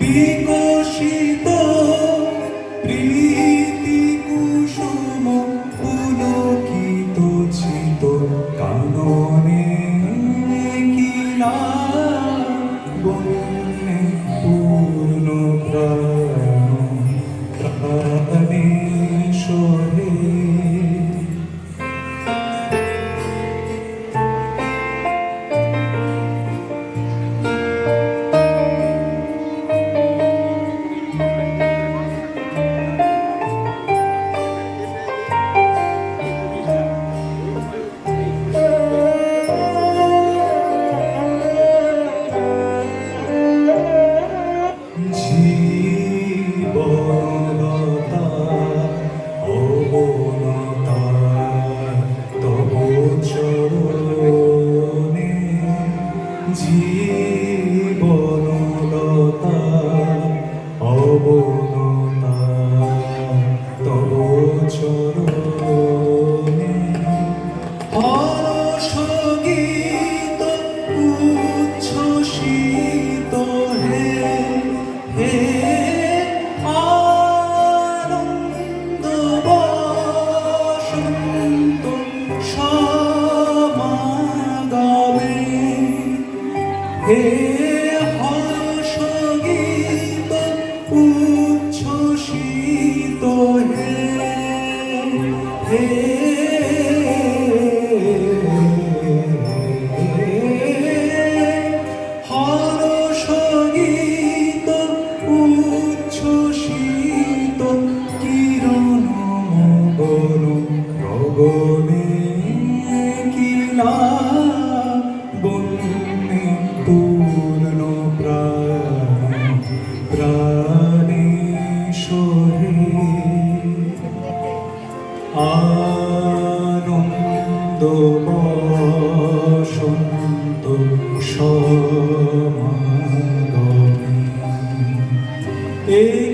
বিকশিত হরসগীত উচ্ছ্বসিত হে হে আনন্দ বসন্ত সমাগমে। হে আনন্দ বসন্ত সমাগমে। এই